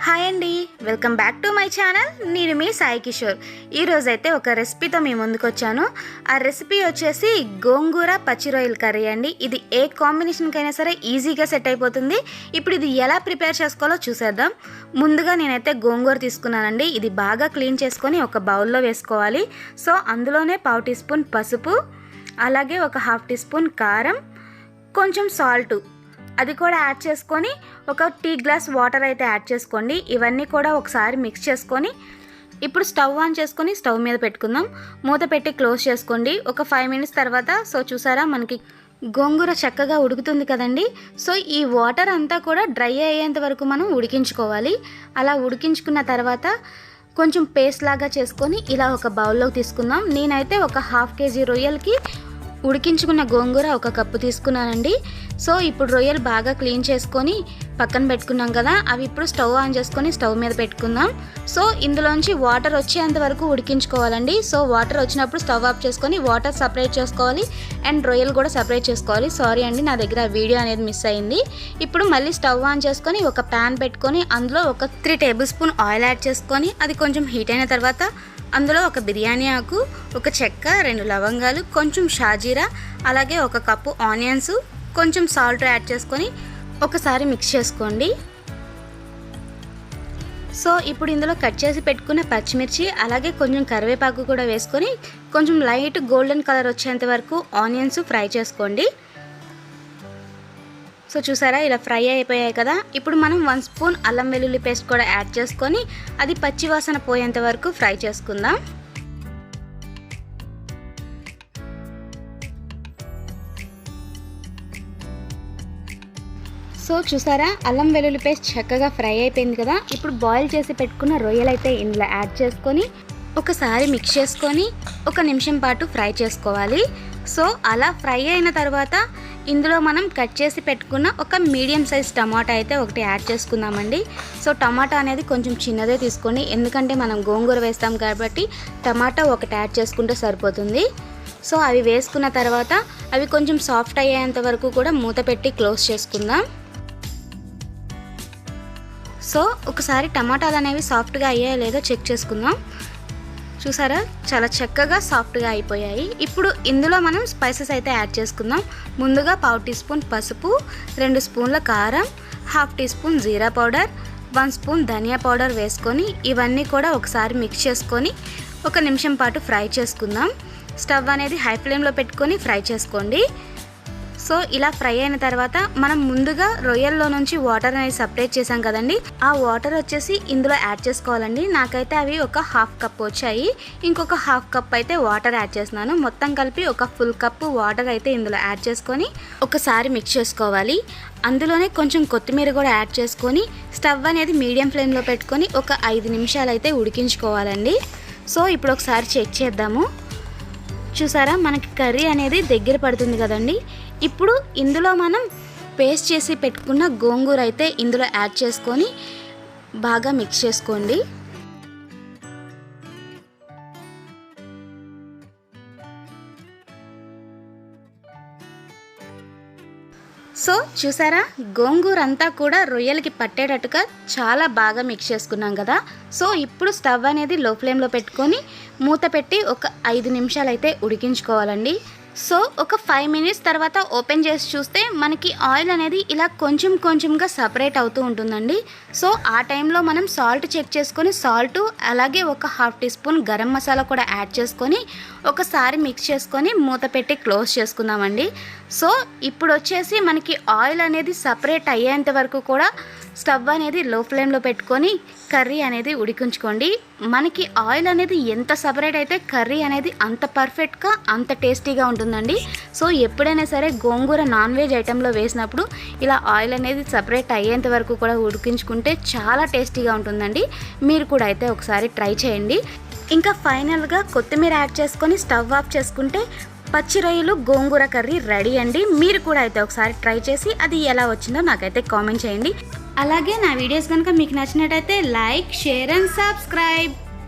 Hi అండి. Welcome back to my channel. నేను మీ సాయి కిషోర్. ఈరోజు అయితే ఒక రెసిపీతో మీ ముందుకు వచ్చాను ఆ రెసిపీ వచ్చేసి గోంగూర పచ్చిరొయ్యల కర్రీ అండి. ఇది ఏ కాంబినేషన్కైనా సరే ఈజీగా సెట్ అయిపోతుంది. ఇప్పుడు ఇది ఎలా ప్రిపేర్ చేసుకోవాలో చూసేద్దాం. ముందుగా నేనైతే గోంగూర తీసుకున్నానండి. ఇది బాగా క్లీన్ చేసుకొని ఒక బౌల్లో వేసుకోవాలి. సో అందులోనే పావు టీ స్పూన్ పసుపు అలాగే ఒక హాఫ్ టీ స్పూన్ కారం కొంచెం సాల్ట్ అది కూడా యాడ్ చేసుకొని ఒక టీ గ్లాస్ వాటర్ అయితే యాడ్ చేసుకోండి. ఇవన్నీ కూడా ఒకసారి మిక్స్ చేసుకొని ఇప్పుడు స్టవ్ ఆన్ చేసుకొని స్టవ్ మీద పెట్టుకుందాం. మూత పెట్టి క్లోజ్ చేసుకోండి. ఒక ఫైవ్ మినిట్స్ తర్వాత సో చూసారా మనకి గోంగూర చక్కగా ఉడుకుతుంది కదండి. సో ఈ వాటర్ అంతా కూడా డ్రై అయ్యేంత వరకు మనం ఉడికించుకోవాలి. అలా ఉడికించుకున్న తర్వాత కొంచెం పేస్ట్ లాగా చేసుకొని ఇలా ఒక బౌల్లోకి తీసుకుందాం. నేనైతే ఒక హాఫ్ కేజీ రొయ్యలకి ఉడికించుకున్న గోంగూర ఒక కప్పు తీసుకున్నానండి. సో ఇప్పుడు రొయ్యలు బాగా క్లీన్ చేసుకొని పక్కన పెట్టుకున్నాం కదా అవి ఇప్పుడు స్టవ్ ఆన్ చేసుకొని స్టవ్ మీద పెట్టుకుందాం. సో ఇందులోంచి వాటర్ వచ్చేంత వరకు ఉడికించుకోవాలండి. సో వాటర్ వచ్చినప్పుడు స్టవ్ ఆఫ్ చేసుకొని వాటర్ సపరేట్ చేసుకోవాలి అండ్ రొయ్యలు కూడా సపరేట్ చేసుకోవాలి. సారీ అండి నా దగ్గర వీడియో అనేది మిస్ అయింది. ఇప్పుడు మళ్ళీ స్టవ్ ఆన్ చేసుకొని ఒక ప్యాన్ పెట్టుకొని అందులో ఒక three tablespoon oil add చేసుకొని అది కొంచెం హీట్ అయిన తర్వాత అందులో ఒక బిర్యానీ ఆకు ఒక చెక్క రెండు లవంగాలు కొంచెం షాజీరా అలాగే ఒక కప్పు ఆనియన్స్ కొంచెం సాల్ట్ యాడ్ చేసుకొని ఒకసారి మిక్స్ చేసుకోండి. సో ఇప్పుడు ఇందులో కట్ చేసి పెట్టుకున్న పచ్చిమిర్చి అలాగే కొంచెం కరివేపాకు కూడా వేసుకొని కొంచెం లైట్ గోల్డెన్ కలర్ వచ్చేంత వరకు ఆనియన్స్ ఫ్రై చేసుకోండి. సో చూసారా ఇలా ఫ్రై అయిపోయాయి కదా. ఇప్పుడు మనం వన్ స్పూన్ అల్లం వెల్లుల్లి పేస్ట్ కూడా యాడ్ చేసుకొని అది పచ్చివాసన పోయేంత వరకు ఫ్రై చేసుకుందాం. సో చూసారా అల్లం వెల్లుల్లి పేస్ట్ చక్కగా ఫ్రై అయిపోయింది కదా. ఇప్పుడు బాయిల్ చేసి పెట్టుకున్న రొయ్యలు అయితే ఇందులో యాడ్ చేసుకొని ఒకసారి మిక్స్ చేసుకొని ఒక నిమిషం పాటు ఫ్రై చేసుకోవాలి. సో అలా ఫ్రై అయిన తర్వాత ఇందులో మనం కట్ చేసి పెట్టుకున్న ఒక మీడియం సైజ్ టమాటా అయితే ఒకటి యాడ్ చేసుకుందామండి. సో టమాటా అనేది కొంచెం చిన్నదే తీసుకోండి. ఎందుకంటే మనం గోంగూర వేస్తాం కాబట్టి టమాటా ఒకటి యాడ్ చేసుకుంటే సరిపోతుంది. సో అవి వేసుకున్న తర్వాత అవి కొంచెం సాఫ్ట్ అయ్యేంత వరకు కూడా మూత పెట్టి క్లోజ్ చేసుకుందాం. సో ఒకసారి టమాటాలు అనేవి సాఫ్ట్గా అయ్యాయో లేదో చెక్ చేసుకుందాం. చూసారా? చాలా చక్కగా సాఫ్ట్గా అయిపోయాయి. ఇప్పుడు ఇందులో మనం స్పైసెస్ అయితే యాడ్ చేసుకుందాం. ముందుగా పావు టీ స్పూన్ పసుపు రెండు స్పూన్ల కారం హాఫ్ టీ స్పూన్ జీరా పౌడర్ వన్ స్పూన్ ధనియా పౌడర్ వేసుకొని ఇవన్నీ కూడా ఒకసారి మిక్స్ చేసుకొని ఒక నిమిషం పాటు ఫ్రై చేసుకుందాం. స్టవ్ అనేది హై ఫ్లేమ్లో పెట్టుకొని ఫ్రై చేసుకోండి. సో ఇలా ఫ్రై అయిన తర్వాత మనం ముందుగా రొయ్యల్లో నుంచి వాటర్ అనేది సపరేట్ చేసాం కదండి. ఆ వాటర్ వచ్చేసి ఇందులో యాడ్ చేసుకోవాలండి. నాకైతే అవి ఒక హాఫ్ కప్ వచ్చాయి. ఇంకొక హాఫ్ కప్ అయితే వాటర్ యాడ్ చేస్తున్నాను. మొత్తం కలిపి ఒక ఫుల్ కప్ వాటర్ అయితే ఇందులో యాడ్ చేసుకొని ఒకసారి మిక్స్ చేసుకోవాలి. అందులోనే కొంచెం కొత్తిమీర కూడా యాడ్ చేసుకొని స్టవ్ అనేది మీడియం ఫ్లేమ్లో పెట్టుకొని ఒక ఐదు నిమిషాలు అయితే ఉడికించుకోవాలండి. సో ఇప్పుడు ఒకసారి చెక్ చేద్దాము. చూసారా? మనకి కర్రీ అనేది దగ్గర పడుతుంది కదండి. ఇప్పుడు ఇందులో మనం పేస్ట్ చేసి పెట్టుకున్న గోంగూర అయితే ఇందులో యాడ్ చేసుకొని బాగా మిక్స్ చేసుకోండి. సో చూసారా గోంగూర అంతా కూడా రొయ్యలకి పట్టేటట్టుగా చాలా బాగా మిక్స్ చేసుకున్నాం కదా. సో ఇప్పుడు స్టవ్ అనేది లో ఫ్లేమ్లో పెట్టుకొని మూత పెట్టి ఒక ఐదు నిమిషాలు అయితే ఉడికించుకోవాలండి. సో ఒక ఫైవ్ మినిట్స్ తర్వాత ఓపెన్ చేసి చూస్తే మనకి ఆయిల్ అనేది ఇలా కొంచెం కొంచెంగా సపరేట్ అవుతూ ఉంటుందండి. సో ఆ టైంలో మనం సాల్ట్ చెక్ చేసుకొని సాల్ట్ అలాగే ఒక half teaspoon garam masala కూడా యాడ్ చేసుకొని ఒకసారి మిక్స్ చేసుకొని మూత పెట్టి క్లోజ్ చేసుకుందామండి. సో ఇప్పుడు వచ్చేసి మనకి ఆయిల్ అనేది సపరేట్ అయ్యేంత వరకు కూడా స్టవ్ అనేది లో ఫ్లేమ్లో పెట్టుకొని కర్రీ అనేది ఉడికించుకోండి. మనకి ఆయిల్ అనేది ఎంత సపరేట్ అయితే కర్రీ అనేది అంత పర్ఫెక్ట్గా అంత టేస్టీగా ఉంటుందండి. సో ఎప్పుడైనా సరే గోంగూర నాన్ వెజ్ ఐటెంలో వేసినప్పుడు ఇలా ఆయిల్ అనేది సపరేట్ అయ్యేంత వరకు కూడా ఉడికించుకుంటే చాలా టేస్టీగా ఉంటుందండి. మీరు కూడా అయితే ఒకసారి ట్రై చేయండి. ఇంకా ఫైనల్గా కొత్తిమీర యాడ్ చేసుకొని స్టవ్ ఆఫ్ చేసుకుంటే పచ్చి రొయ్యలు గోంగూర కర్రీ రెడీ అండి. మీరు కూడా అయితే ఒకసారి ట్రై చేసి అది ఎలా వచ్చిందో నాకైతే కామెంట్ చేయండి. అలాగే నా వీడియోస్ కనుక మీకు నచ్చినట్టయితే లైక్ షేర్ అండ్ సబ్స్క్రైబ్.